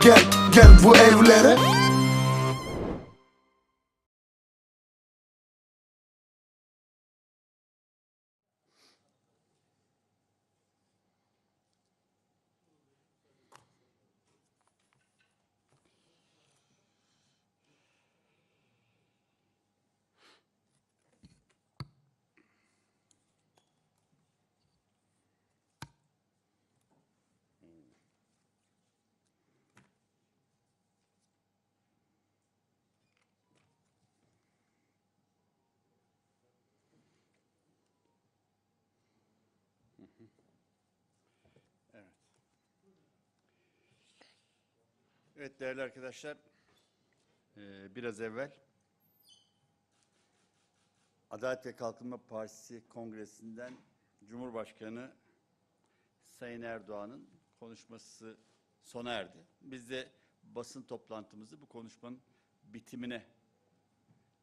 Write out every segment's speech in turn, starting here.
gel gel bu evlere Evet değerli arkadaşlar, eee, biraz evvel Adalet ve Kalkınma Partisi Kongresi'nden Cumhurbaşkanı Sayın Erdoğan'ın konuşması sona erdi. Biz de basın toplantımızı bu konuşmanın bitimine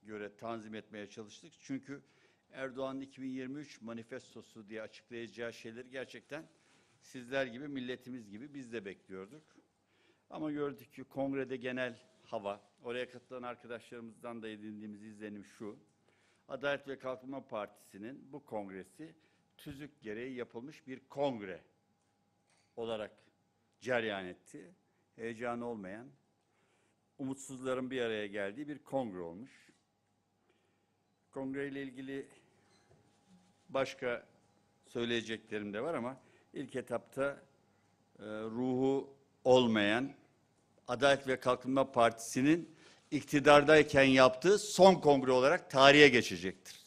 göre tanzim etmeye çalıştık. Çünkü Erdoğan'ın 2023 manifestosu diye açıklayacağı şeyleri gerçekten sizler gibi, milletimiz gibi biz de bekliyorduk. Ama gördük ki kongrede genel hava, oraya katılan arkadaşlarımızdan da edindiğimiz izlenim şu. Adalet ve Kalkınma Partisi'nin bu kongresi tüzük gereği yapılmış bir kongre olarak cereyan etti. Heyecanı olmayan, umutsuzların bir araya geldiği bir kongre olmuş. Kongre ile ilgili başka söyleyeceklerim de var ama ilk etapta e, ruhu olmayan Adalet ve Kalkınma Partisi'nin iktidardayken yaptığı son kongre olarak tarihe geçecektir.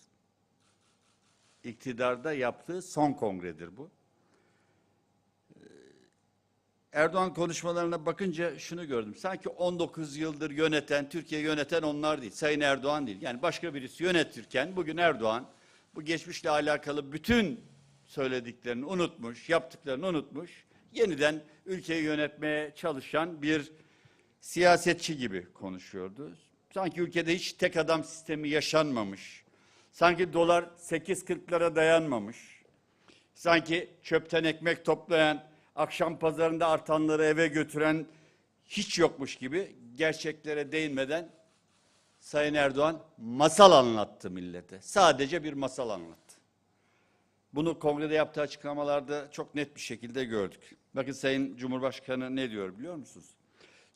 İktidarda yaptığı son kongredir bu. Ee, Erdoğan konuşmalarına bakınca şunu gördüm. Sanki 19 yıldır yöneten, Türkiye yöneten onlar değil. Sayın Erdoğan değil. Yani başka birisi yönetirken bugün Erdoğan bu geçmişle alakalı bütün söylediklerini unutmuş, yaptıklarını unutmuş. Yeniden ülkeyi yönetmeye çalışan bir siyasetçi gibi konuşuyordu. Sanki ülkede hiç tek adam sistemi yaşanmamış. Sanki dolar 8.40'lara dayanmamış. Sanki çöpten ekmek toplayan, akşam pazarında artanları eve götüren hiç yokmuş gibi gerçeklere değinmeden Sayın Erdoğan masal anlattı millete. Sadece bir masal anlattı. Bunu kongrede yaptığı açıklamalarda çok net bir şekilde gördük. Bakın Sayın Cumhurbaşkanı ne diyor biliyor musunuz?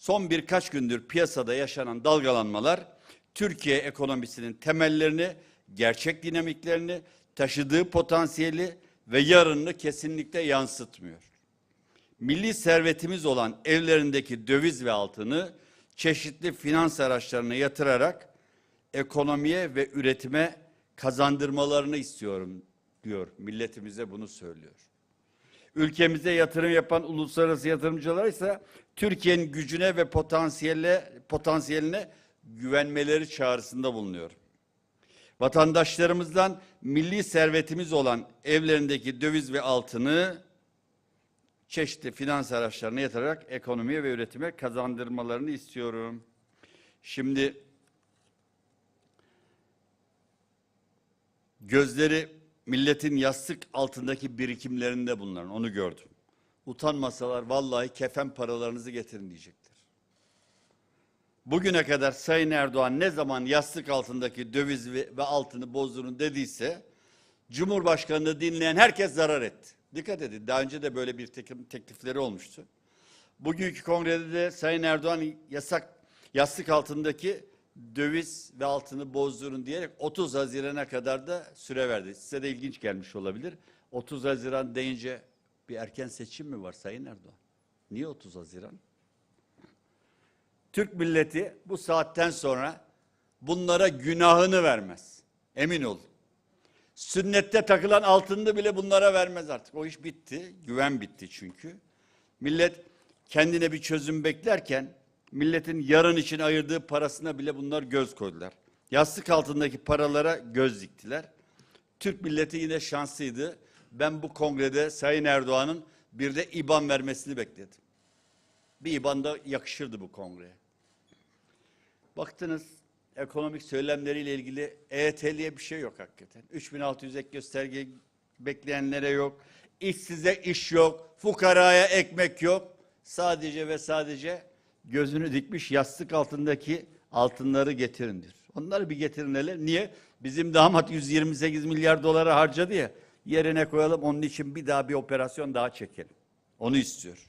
Son birkaç gündür piyasada yaşanan dalgalanmalar Türkiye ekonomisinin temellerini, gerçek dinamiklerini, taşıdığı potansiyeli ve yarınını kesinlikle yansıtmıyor. Milli servetimiz olan evlerindeki döviz ve altını çeşitli finans araçlarına yatırarak ekonomiye ve üretime kazandırmalarını istiyorum diyor. Milletimize bunu söylüyor. Ülkemize yatırım yapan uluslararası yatırımcılar ise Türkiye'nin gücüne ve potansiyeline, potansiyeline güvenmeleri çağrısında bulunuyor. Vatandaşlarımızdan milli servetimiz olan evlerindeki döviz ve altını çeşitli finans araçlarına yatırarak ekonomiye ve üretime kazandırmalarını istiyorum. Şimdi gözleri milletin yastık altındaki birikimlerinde bunların onu gördüm. Utanmasalar vallahi kefen paralarınızı getirin diyecektir. Bugüne kadar Sayın Erdoğan ne zaman yastık altındaki döviz ve, altını bozdurun dediyse Cumhurbaşkanı'nı dinleyen herkes zarar etti. Dikkat edin daha önce de böyle bir teklifleri olmuştu. Bugünkü kongrede de Sayın Erdoğan yasak yastık altındaki döviz ve altını bozdurun diyerek 30 Haziran'a kadar da süre verdi. Size de ilginç gelmiş olabilir. 30 Haziran deyince bir erken seçim mi var Sayın Erdoğan? Niye 30 Haziran? Türk milleti bu saatten sonra bunlara günahını vermez. Emin olun. Sünnette takılan altını bile bunlara vermez artık. O iş bitti. Güven bitti çünkü. Millet kendine bir çözüm beklerken Milletin yarın için ayırdığı parasına bile bunlar göz koydular. Yastık altındaki paralara göz diktiler. Türk milleti yine şanslıydı. Ben bu kongrede Sayın Erdoğan'ın bir de İBAN vermesini bekledim. Bir İBAN da yakışırdı bu kongreye. Baktınız ekonomik söylemleriyle ilgili EYT'liye bir şey yok hakikaten. 3600 ek gösterge bekleyenlere yok. İşsize iş yok. Fukaraya ekmek yok. Sadece ve sadece gözünü dikmiş yastık altındaki altınları getirin diyor. Onları bir getirin hele. Niye? Bizim damat 128 milyar dolara harcadı ya. Yerine koyalım onun için bir daha bir operasyon daha çekelim. Onu istiyor.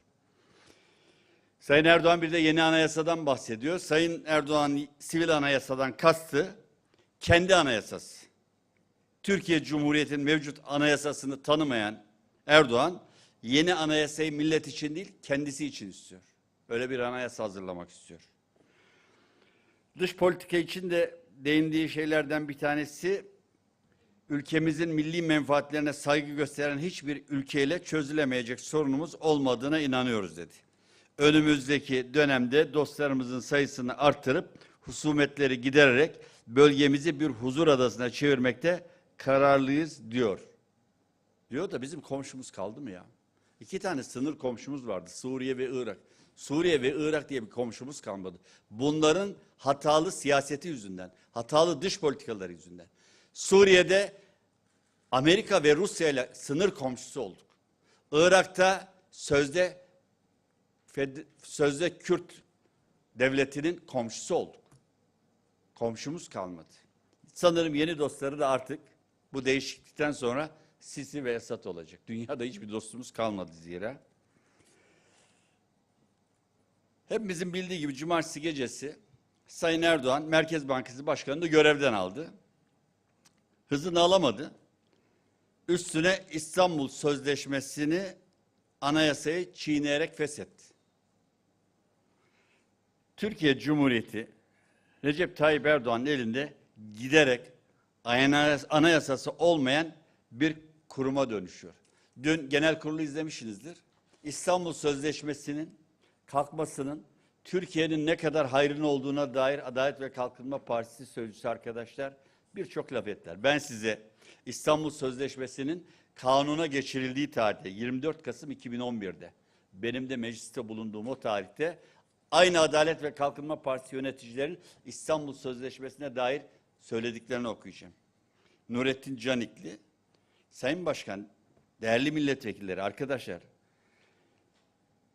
Sayın Erdoğan bir de yeni anayasadan bahsediyor. Sayın Erdoğan sivil anayasadan kastı kendi anayasası. Türkiye Cumhuriyeti'nin mevcut anayasasını tanımayan Erdoğan yeni anayasayı millet için değil kendisi için istiyor. Öyle bir anayasa hazırlamak istiyor. Dış politika için de değindiği şeylerden bir tanesi ülkemizin milli menfaatlerine saygı gösteren hiçbir ülkeyle çözülemeyecek sorunumuz olmadığına inanıyoruz dedi. Önümüzdeki dönemde dostlarımızın sayısını artırıp husumetleri gidererek bölgemizi bir huzur adasına çevirmekte kararlıyız diyor. Diyor da bizim komşumuz kaldı mı ya? İki tane sınır komşumuz vardı Suriye ve Irak. Suriye ve Irak diye bir komşumuz kalmadı. Bunların hatalı siyaseti yüzünden, hatalı dış politikaları yüzünden. Suriye'de Amerika ve Rusya ile sınır komşusu olduk. Irak'ta sözde sözde Kürt devletinin komşusu olduk. Komşumuz kalmadı. Sanırım yeni dostları da artık bu değişiklikten sonra Sisi ve Esad olacak. Dünyada hiçbir dostumuz kalmadı zira. Hepimizin bildiği gibi cumartesi gecesi Sayın Erdoğan Merkez Bankası Başkanı'nı görevden aldı. Hızını alamadı. Üstüne İstanbul Sözleşmesi'ni anayasayı çiğneyerek feshetti. Türkiye Cumhuriyeti Recep Tayyip Erdoğan'ın elinde giderek anayas- anayasası olmayan bir kuruma dönüşüyor. Dün genel kurulu izlemişsinizdir. İstanbul Sözleşmesi'nin kalkmasının Türkiye'nin ne kadar hayrın olduğuna dair Adalet ve Kalkınma Partisi sözcüsü arkadaşlar birçok laf ettiler. Ben size İstanbul Sözleşmesi'nin kanuna geçirildiği tarihte 24 Kasım 2011'de benim de mecliste bulunduğum o tarihte aynı Adalet ve Kalkınma Partisi yöneticilerin İstanbul Sözleşmesi'ne dair söylediklerini okuyacağım. Nurettin Canikli, Sayın Başkan, değerli milletvekilleri, arkadaşlar,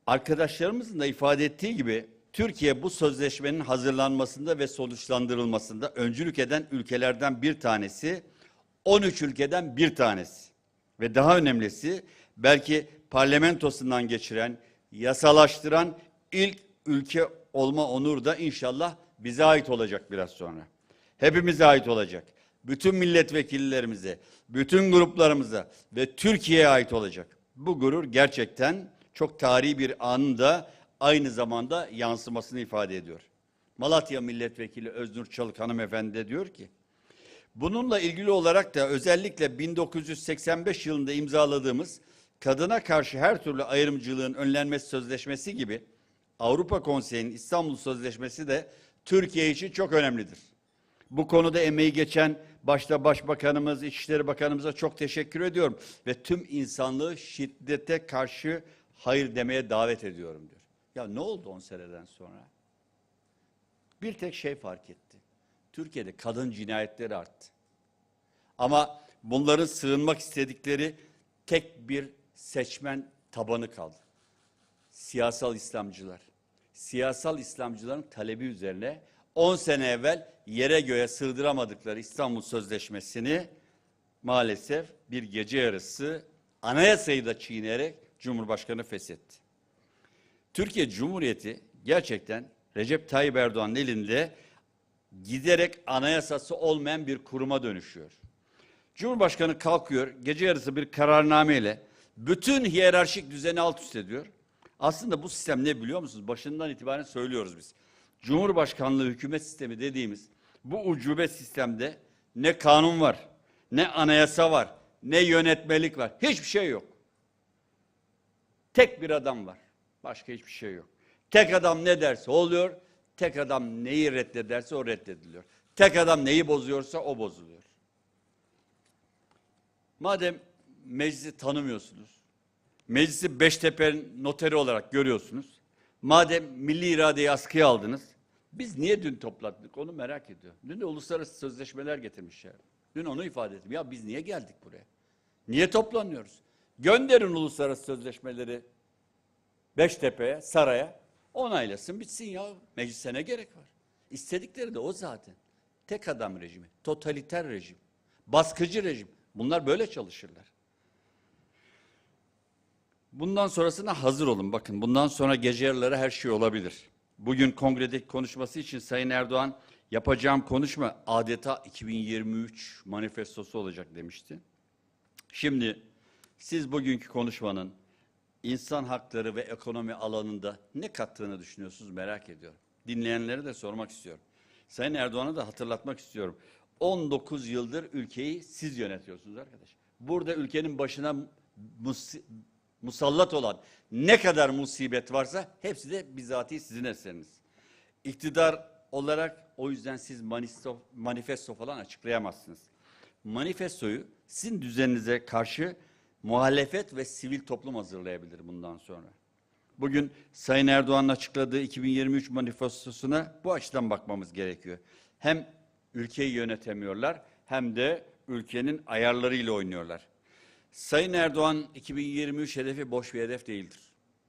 arkadaşlarımızın da ifade ettiği gibi Türkiye bu sözleşmenin hazırlanmasında ve sonuçlandırılmasında öncülük eden ülkelerden bir tanesi, 13 ülkeden bir tanesi. Ve daha önemlisi belki parlamentosundan geçiren, yasalaştıran ilk ülke olma onuru da inşallah bize ait olacak biraz sonra. Hepimize ait olacak. Bütün milletvekillerimize, bütün gruplarımıza ve Türkiye'ye ait olacak. Bu gurur gerçekten çok tarihi bir anın da aynı zamanda yansımasını ifade ediyor. Malatya Milletvekili Öznur Çalık hanımefendi de diyor ki, Bununla ilgili olarak da özellikle 1985 yılında imzaladığımız kadına karşı her türlü ayrımcılığın önlenmesi sözleşmesi gibi Avrupa Konseyi'nin İstanbul Sözleşmesi de Türkiye için çok önemlidir. Bu konuda emeği geçen başta Başbakanımız, İçişleri Bakanımıza çok teşekkür ediyorum ve tüm insanlığı şiddete karşı hayır demeye davet ediyorum diyor. Ya ne oldu 10 seneden sonra? Bir tek şey fark etti. Türkiye'de kadın cinayetleri arttı. Ama bunların sığınmak istedikleri tek bir seçmen tabanı kaldı. Siyasal İslamcılar. Siyasal İslamcıların talebi üzerine 10 sene evvel yere göğe sığdıramadıkları İstanbul Sözleşmesi'ni maalesef bir gece yarısı anayasayı da çiğneyerek Cumhurbaşkanı feshetti. Türkiye Cumhuriyeti gerçekten Recep Tayyip Erdoğan'ın elinde giderek anayasası olmayan bir kuruma dönüşüyor. Cumhurbaşkanı kalkıyor gece yarısı bir kararnameyle bütün hiyerarşik düzeni alt üst ediyor. Aslında bu sistem ne biliyor musunuz? Başından itibaren söylüyoruz biz. Cumhurbaşkanlığı hükümet sistemi dediğimiz bu ucube sistemde ne kanun var, ne anayasa var, ne yönetmelik var. Hiçbir şey yok. Tek bir adam var. Başka hiçbir şey yok. Tek adam ne derse oluyor. Tek adam neyi reddederse o reddediliyor. Tek adam neyi bozuyorsa o bozuluyor. Madem meclisi tanımıyorsunuz, meclisi Beştepe'nin noteri olarak görüyorsunuz, madem milli iradeyi askıya aldınız, biz niye dün topladık onu merak ediyorum. Dün de uluslararası sözleşmeler getirmişler. Dün onu ifade ettim. Ya biz niye geldik buraya? Niye toplanıyoruz? Gönderin uluslararası sözleşmeleri Beştepe'ye, saraya onaylasın bitsin ya. Meclise ne gerek var? İstedikleri de o zaten. Tek adam rejimi, totaliter rejim, baskıcı rejim. Bunlar böyle çalışırlar. Bundan sonrasına hazır olun. Bakın bundan sonra gece yarıları her şey olabilir. Bugün kongredeki konuşması için Sayın Erdoğan yapacağım konuşma adeta 2023 manifestosu olacak demişti. Şimdi siz bugünkü konuşmanın insan hakları ve ekonomi alanında ne kattığını düşünüyorsunuz merak ediyorum. Dinleyenlere de sormak istiyorum. Sayın Erdoğan'a da hatırlatmak istiyorum. 19 yıldır ülkeyi siz yönetiyorsunuz arkadaş. Burada ülkenin başına musi- musallat olan ne kadar musibet varsa hepsi de bizatihi sizin eseriniz. İktidar olarak o yüzden siz manifesto, manifesto falan açıklayamazsınız. Manifestoyu sizin düzeninize karşı muhalefet ve sivil toplum hazırlayabilir bundan sonra. Bugün Sayın Erdoğan'ın açıkladığı 2023 manifestosuna bu açıdan bakmamız gerekiyor. Hem ülkeyi yönetemiyorlar hem de ülkenin ayarlarıyla oynuyorlar. Sayın Erdoğan 2023 hedefi boş bir hedef değildir.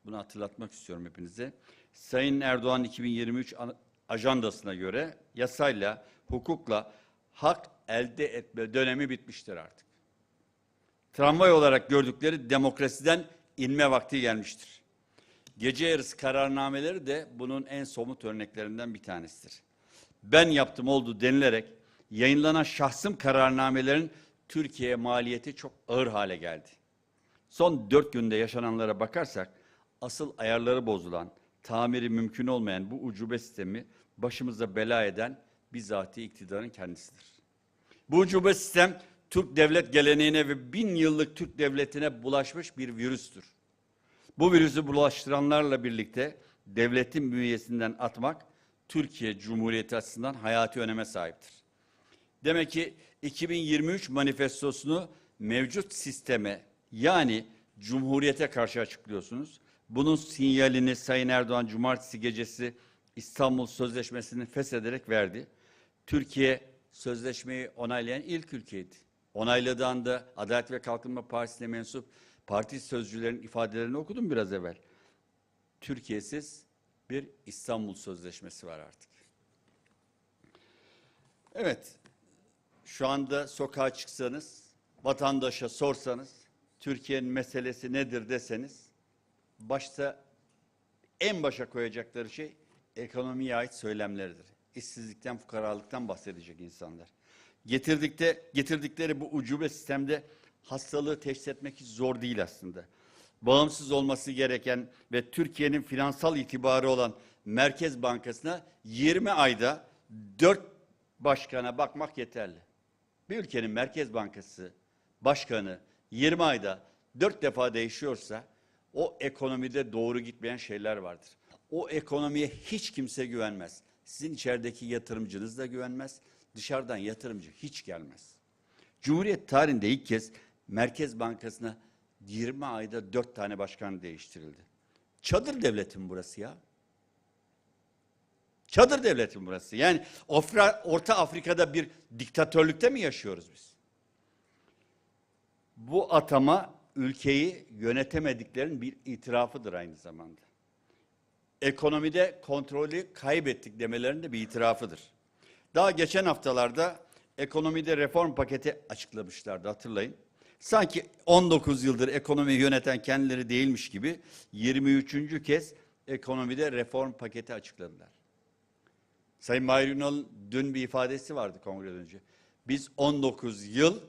Bunu hatırlatmak istiyorum hepinize. Sayın Erdoğan 2023 an- ajandasına göre yasayla, hukukla hak elde etme dönemi bitmiştir artık. Tramvay olarak gördükleri demokrasiden inme vakti gelmiştir. Gece yarısı kararnameleri de bunun en somut örneklerinden bir tanesidir. Ben yaptım oldu denilerek yayınlanan şahsım kararnamelerin Türkiye'ye maliyeti çok ağır hale geldi. Son dört günde yaşananlara bakarsak asıl ayarları bozulan, tamiri mümkün olmayan bu ucube sistemi başımıza bela eden bizatihi iktidarın kendisidir. Bu ucube sistem Türk devlet geleneğine ve bin yıllık Türk devletine bulaşmış bir virüstür. Bu virüsü bulaştıranlarla birlikte devletin bünyesinden atmak Türkiye Cumhuriyeti açısından hayati öneme sahiptir. Demek ki 2023 manifestosunu mevcut sisteme yani Cumhuriyete karşı açıklıyorsunuz. Bunun sinyalini Sayın Erdoğan cumartesi gecesi İstanbul Sözleşmesi'ni feshederek verdi. Türkiye sözleşmeyi onaylayan ilk ülkeydi. Onayladığı anda Adalet ve Kalkınma Partisi'ne mensup parti sözcülerin ifadelerini okudum biraz evvel. Türkiye'siz bir İstanbul Sözleşmesi var artık. Evet, şu anda sokağa çıksanız, vatandaşa sorsanız, Türkiye'nin meselesi nedir deseniz, başta en başa koyacakları şey ekonomiye ait söylemleridir. İşsizlikten, fukaralıktan bahsedecek insanlar. Getirdikte, getirdikleri bu ucube sistemde hastalığı teşhis etmek hiç zor değil aslında. Bağımsız olması gereken ve Türkiye'nin finansal itibarı olan Merkez Bankası'na 20 ayda 4 başkana bakmak yeterli. Bir ülkenin Merkez Bankası başkanı 20 ayda 4 defa değişiyorsa o ekonomide doğru gitmeyen şeyler vardır. O ekonomiye hiç kimse güvenmez. Sizin içerideki yatırımcınız da güvenmez. Dışarıdan yatırımcı hiç gelmez. Cumhuriyet tarihinde ilk kez Merkez Bankası'na 20 ayda 4 tane başkan değiştirildi. Çadır devletin burası ya. Çadır devletin burası. Yani Afra- Orta Afrika'da bir diktatörlükte mi yaşıyoruz biz? Bu atama ülkeyi yönetemediklerinin bir itirafıdır aynı zamanda. Ekonomide kontrolü kaybettik demelerinin de bir itirafıdır. Daha geçen haftalarda ekonomide reform paketi açıklamışlardı hatırlayın. Sanki 19 yıldır ekonomiyi yöneten kendileri değilmiş gibi 23. kez ekonomide reform paketi açıkladılar. Sayın Mahir Ünal'ın dün bir ifadesi vardı kongreden önce. Biz 19 yıl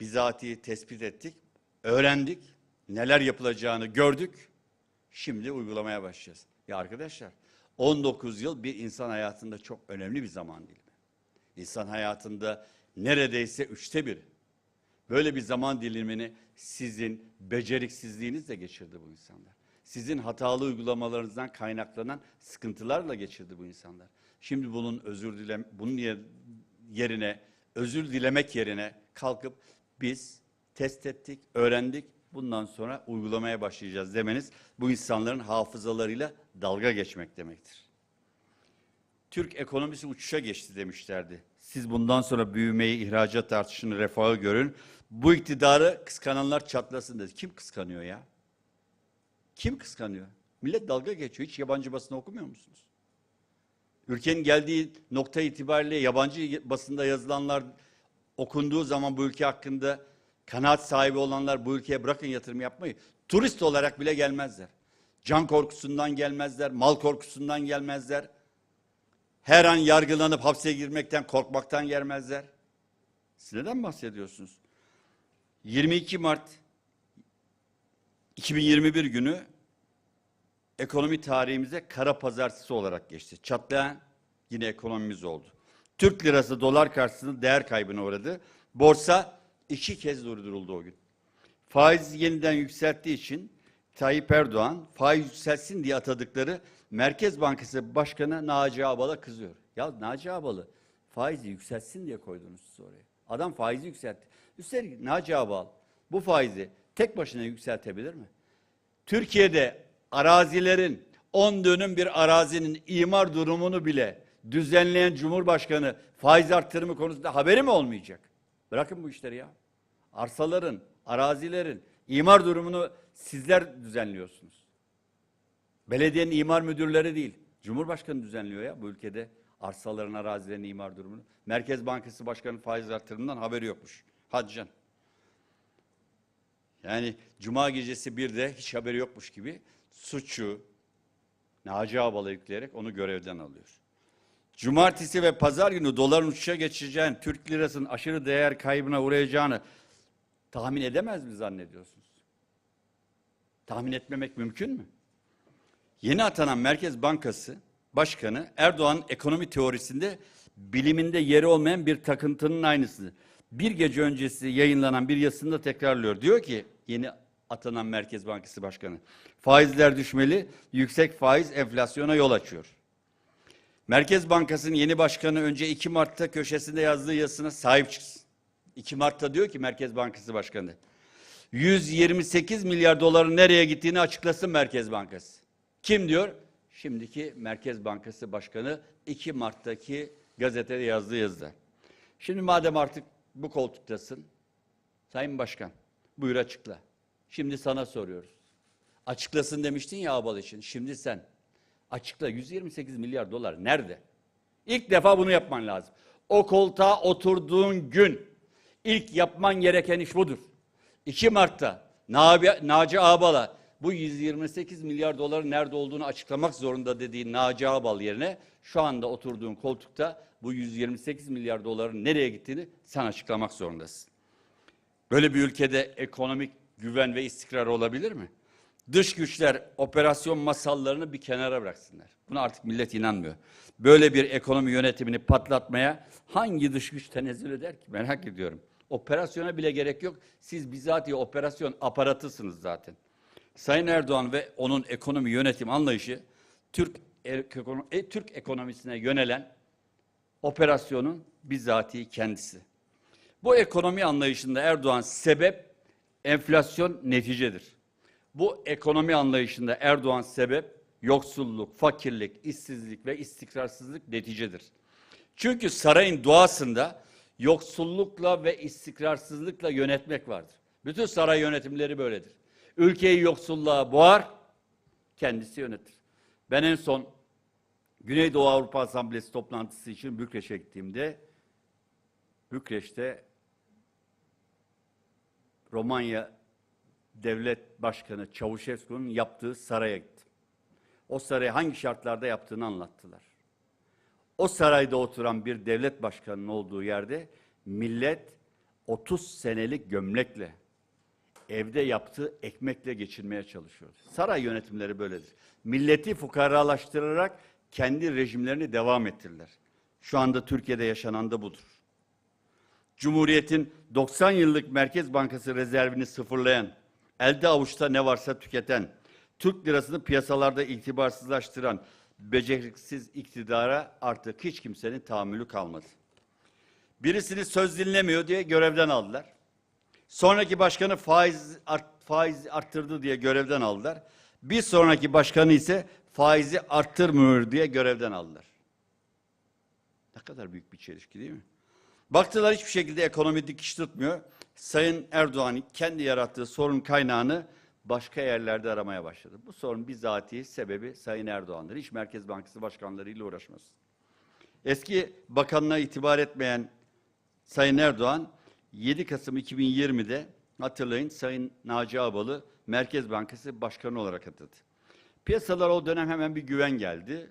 bizatihi tespit ettik, öğrendik, neler yapılacağını gördük. Şimdi uygulamaya başlayacağız. Ya arkadaşlar 19 yıl bir insan hayatında çok önemli bir zaman dilimi. İnsan hayatında neredeyse üçte biri. Böyle bir zaman dilimini sizin beceriksizliğinizle geçirdi bu insanlar. Sizin hatalı uygulamalarınızdan kaynaklanan sıkıntılarla geçirdi bu insanlar. Şimdi bunun özür dilem bunun yer- yerine özür dilemek yerine kalkıp biz test ettik, öğrendik. Bundan sonra uygulamaya başlayacağız demeniz bu insanların hafızalarıyla dalga geçmek demektir. Türk ekonomisi uçuşa geçti demişlerdi. Siz bundan sonra büyümeyi, ihracat artışını, refahı görün. Bu iktidarı kıskananlar çatlasın dedi. Kim kıskanıyor ya? Kim kıskanıyor? Millet dalga geçiyor. Hiç yabancı basını okumuyor musunuz? Ülkenin geldiği nokta itibariyle yabancı basında yazılanlar okunduğu zaman bu ülke hakkında kanaat sahibi olanlar bu ülkeye bırakın yatırım yapmayı. Turist olarak bile gelmezler. Can korkusundan gelmezler, mal korkusundan gelmezler. Her an yargılanıp hapse girmekten, korkmaktan gelmezler. Siz neden bahsediyorsunuz? 22 Mart 2021 günü ekonomi tarihimize kara pazartesi olarak geçti. Çatlayan yine ekonomimiz oldu. Türk lirası dolar karşısında değer kaybına uğradı. Borsa iki kez durduruldu o gün. Faiz yeniden yükselttiği için Tayyip Erdoğan faiz yükselsin diye atadıkları Merkez Bankası Başkanı Naci Ağbal'a kızıyor. Ya Naci Ağbal'ı faizi yükseltsin diye koydunuz siz oraya. Adam faizi yükseltti. Üstelik Naci Ağbal bu faizi tek başına yükseltebilir mi? Türkiye'de arazilerin 10 dönüm bir arazinin imar durumunu bile düzenleyen Cumhurbaşkanı faiz arttırımı konusunda haberi mi olmayacak? Bırakın bu işleri ya. Arsaların, arazilerin imar durumunu sizler düzenliyorsunuz. Belediyenin imar müdürleri değil. Cumhurbaşkanı düzenliyor ya bu ülkede arsaların, arazilerin imar durumunu. Merkez Bankası Başkanı faiz arttırımından haberi yokmuş. Hadi. Yani cuma gecesi bir de hiç haberi yokmuş gibi suçu Naci Ağbal'a yükleyerek onu görevden alıyor. Cumartesi ve pazar günü doların uçuşa geçeceğini, Türk lirasının aşırı değer kaybına uğrayacağını tahmin edemez mi zannediyorsunuz? Tahmin etmemek mümkün mü? Yeni atanan Merkez Bankası Başkanı Erdoğan ekonomi teorisinde biliminde yeri olmayan bir takıntının aynısı. Bir gece öncesi yayınlanan bir yazısında tekrarlıyor. Diyor ki yeni atanan Merkez Bankası Başkanı faizler düşmeli, yüksek faiz enflasyona yol açıyor. Merkez Bankası'nın yeni başkanı önce 2 Mart'ta köşesinde yazdığı yazısına sahip çıksın. 2 Mart'ta diyor ki Merkez Bankası Başkanı 128 milyar doların nereye gittiğini açıklasın Merkez Bankası. Kim diyor? Şimdiki Merkez Bankası Başkanı 2 Mart'taki gazetede yazdığı yazıda. Şimdi madem artık bu koltuktasın, Sayın Başkan buyur açıkla. Şimdi sana soruyoruz. Açıklasın demiştin ya Abal için. Şimdi sen açıkla 128 milyar dolar nerede? İlk defa bunu yapman lazım. O koltuğa oturduğun gün ilk yapman gereken iş budur. 2 Mart'ta Nabi, Naci Ağbal'a bu 128 milyar doların nerede olduğunu açıklamak zorunda dediği Naci Ağbal yerine şu anda oturduğun koltukta bu 128 milyar doların nereye gittiğini sen açıklamak zorundasın. Böyle bir ülkede ekonomik güven ve istikrar olabilir mi? Dış güçler operasyon masallarını bir kenara bıraksınlar. Buna artık millet inanmıyor. Böyle bir ekonomi yönetimini patlatmaya hangi dış güç tenezzül eder ki? Merak ediyorum. Operasyona bile gerek yok. Siz bizatihi operasyon aparatısınız zaten. Sayın Erdoğan ve onun ekonomi yönetim anlayışı Türk ekono- e, Türk ekonomisine yönelen operasyonun bizatihi kendisi. Bu ekonomi anlayışında Erdoğan sebep, enflasyon neticedir. Bu ekonomi anlayışında Erdoğan sebep, yoksulluk, fakirlik, işsizlik ve istikrarsızlık neticedir. Çünkü sarayın doğasında yoksullukla ve istikrarsızlıkla yönetmek vardır. Bütün saray yönetimleri böyledir. Ülkeyi yoksulluğa boğar, kendisi yönetir. Ben en son Güneydoğu Avrupa Asamblesi toplantısı için Bükreş'e gittiğimde Bükreş'te Romanya Devlet Başkanı Çavuşescu'nun yaptığı saraya gittim. O sarayı hangi şartlarda yaptığını anlattılar. O sarayda oturan bir devlet başkanının olduğu yerde millet 30 senelik gömlekle evde yaptığı ekmekle geçirmeye çalışıyor. Saray yönetimleri böyledir. Milleti fukaralaştırarak kendi rejimlerini devam ettirirler. Şu anda Türkiye'de yaşanan da budur. Cumhuriyet'in 90 yıllık Merkez Bankası rezervini sıfırlayan, elde avuçta ne varsa tüketen, Türk lirasını piyasalarda itibarsızlaştıran beceriksiz iktidara artık hiç kimsenin tahammülü kalmadı. Birisini söz dinlemiyor diye görevden aldılar. Sonraki başkanı faiz art, faiz arttırdı diye görevden aldılar. Bir sonraki başkanı ise faizi arttırmıyor diye görevden aldılar. Ne kadar büyük bir çelişki değil mi? Baktılar hiçbir şekilde ekonomi dikiş tutmuyor. Sayın Erdoğan kendi yarattığı sorun kaynağını başka yerlerde aramaya başladı. Bu sorun bizatihi sebebi Sayın Erdoğan'dır. Hiç Merkez Bankası başkanlarıyla uğraşmaz. Eski bakanlığa itibar etmeyen Sayın Erdoğan 7 Kasım 2020'de hatırlayın Sayın Naci Ağbal'ı Merkez Bankası Başkanı olarak atadı. Piyasalara o dönem hemen bir güven geldi.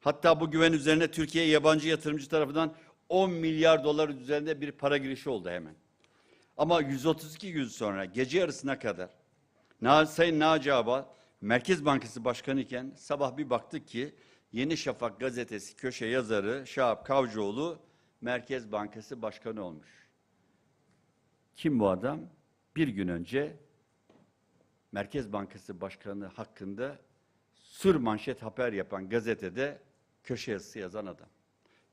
Hatta bu güven üzerine Türkiye yabancı yatırımcı tarafından 10 milyar dolar üzerinde bir para girişi oldu hemen. Ama 132 gün sonra gece yarısına kadar Sayın Naci Ağbal Merkez Bankası Başkanı iken sabah bir baktık ki Yeni Şafak gazetesi köşe yazarı Şahap Kavcıoğlu Merkez Bankası Başkanı olmuş. Kim bu adam? Bir gün önce Merkez Bankası Başkanı hakkında sür manşet haber yapan gazetede köşe yazısı yazan adam.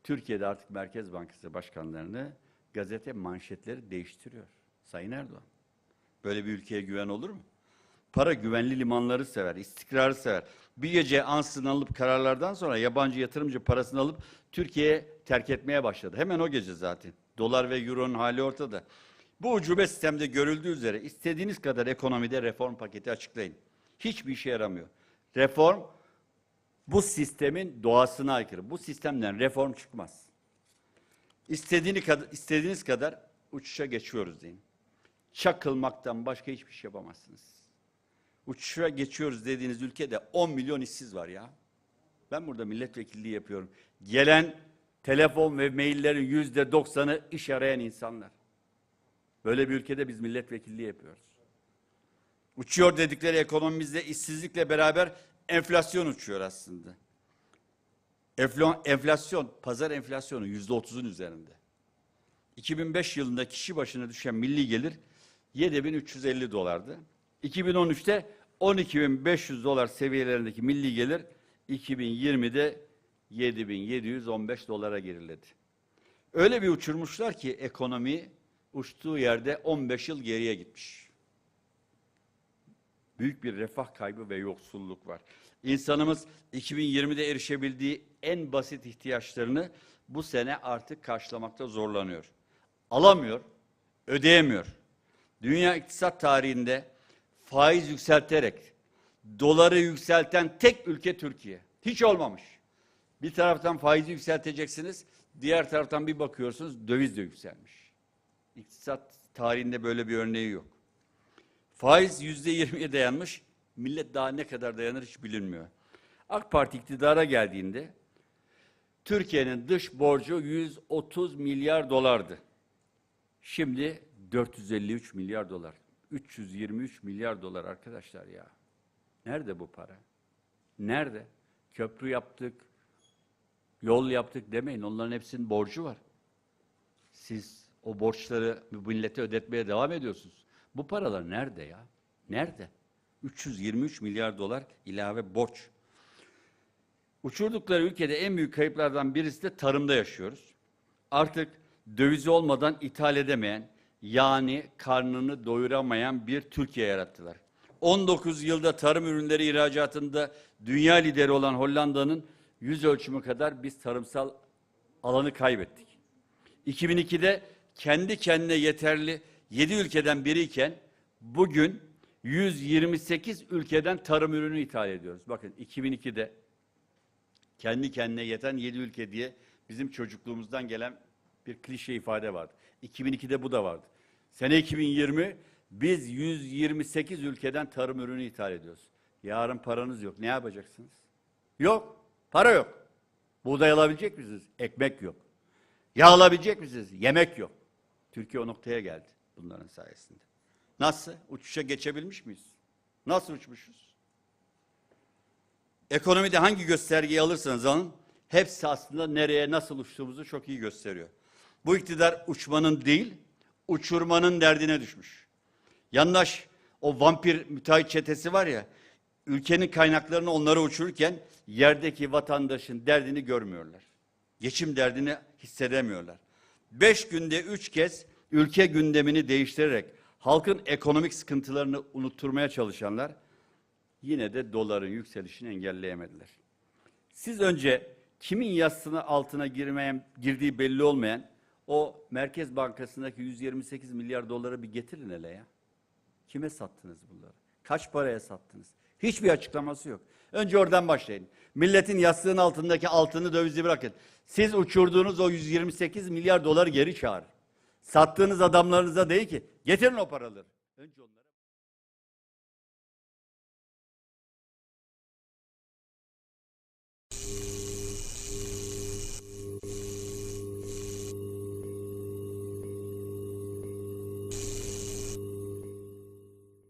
Türkiye'de artık Merkez Bankası başkanlarını gazete manşetleri değiştiriyor. Sayın Erdoğan. Böyle bir ülkeye güven olur mu? Para güvenli limanları sever, istikrarı sever. Bir gece ansızın alıp kararlardan sonra yabancı yatırımcı parasını alıp Türkiye'ye terk etmeye başladı. Hemen o gece zaten. Dolar ve euronun hali ortada. Bu ucube sistemde görüldüğü üzere istediğiniz kadar ekonomide reform paketi açıklayın. Hiçbir işe yaramıyor. Reform bu sistemin doğasına aykırı. Bu sistemden reform çıkmaz. İstediğini kadar, istediğiniz kadar uçuşa geçiyoruz deyin. Çakılmaktan başka hiçbir şey yapamazsınız. Uçuşa geçiyoruz dediğiniz ülkede 10 milyon işsiz var ya. Ben burada milletvekilliği yapıyorum. Gelen telefon ve maillerin yüzde doksanı iş arayan insanlar. Böyle bir ülkede biz milletvekilliği yapıyoruz. Uçuyor dedikleri ekonomimizde işsizlikle beraber enflasyon uçuyor aslında. Enfla- Enflasyon, pazar enflasyonu yüzde otuzun üzerinde. 2005 yılında kişi başına düşen milli gelir 7350 dolardı. 2013'te 12500 dolar seviyelerindeki milli gelir 2020'de 7715 dolara geriledi. Öyle bir uçurmuşlar ki ekonomi uçtuğu yerde 15 yıl geriye gitmiş. Büyük bir refah kaybı ve yoksulluk var. İnsanımız 2020'de erişebildiği en basit ihtiyaçlarını bu sene artık karşılamakta zorlanıyor. Alamıyor, ödeyemiyor. Dünya iktisat tarihinde faiz yükselterek doları yükselten tek ülke Türkiye. Hiç olmamış. Bir taraftan faizi yükselteceksiniz, diğer taraftan bir bakıyorsunuz döviz de yükselmiş. İktisat tarihinde böyle bir örneği yok. Faiz yüzde yirmiye dayanmış. Millet daha ne kadar dayanır hiç bilinmiyor. AK Parti iktidara geldiğinde Türkiye'nin dış borcu 130 milyar dolardı. Şimdi 453 milyar dolar. 323 milyar dolar arkadaşlar ya. Nerede bu para? Nerede? Köprü yaptık, yol yaptık demeyin. Onların hepsinin borcu var. Siz o borçları millete ödetmeye devam ediyorsunuz. Bu paralar nerede ya? Nerede? 323 milyar dolar ilave borç. Uçurdukları ülkede en büyük kayıplardan birisi de tarımda yaşıyoruz. Artık dövizi olmadan ithal edemeyen, yani karnını doyuramayan bir Türkiye yarattılar. 19 yılda tarım ürünleri ihracatında dünya lideri olan Hollanda'nın yüz ölçümü kadar biz tarımsal alanı kaybettik. 2002'de kendi kendine yeterli 7 ülkeden biriyken bugün 128 ülkeden tarım ürünü ithal ediyoruz. Bakın 2002'de kendi kendine yeten 7 ülke diye bizim çocukluğumuzdan gelen bir klişe ifade vardı. 2002'de bu da vardı. Sene 2020 biz 128 ülkeden tarım ürünü ithal ediyoruz. Yarın paranız yok. Ne yapacaksınız? Yok. Para yok. Buğday alabilecek misiniz? Ekmek yok. Yağ alabilecek misiniz? Yemek yok. Türkiye o noktaya geldi bunların sayesinde. Nasıl? Uçuşa geçebilmiş miyiz? Nasıl uçmuşuz? Ekonomide hangi göstergeyi alırsanız alın, hepsi aslında nereye nasıl uçtuğumuzu çok iyi gösteriyor. Bu iktidar uçmanın değil, uçurmanın derdine düşmüş. Yandaş o vampir müteahhit çetesi var ya, ülkenin kaynaklarını onlara uçururken yerdeki vatandaşın derdini görmüyorlar. Geçim derdini hissedemiyorlar. Beş günde üç kez ülke gündemini değiştirerek halkın ekonomik sıkıntılarını unutturmaya çalışanlar yine de doların yükselişini engelleyemediler. Siz önce kimin yastığına altına girmeyen, girdiği belli olmayan o Merkez Bankası'ndaki 128 milyar doları bir getirin hele ya. Kime sattınız bunları? Kaç paraya sattınız? Hiçbir açıklaması yok. Önce oradan başlayın. Milletin yastığının altındaki altını dövizi bırakın. Siz uçurduğunuz o 128 milyar doları geri çağırın. Sattığınız adamlarınıza değil ki getirin o paraları. Önce onlara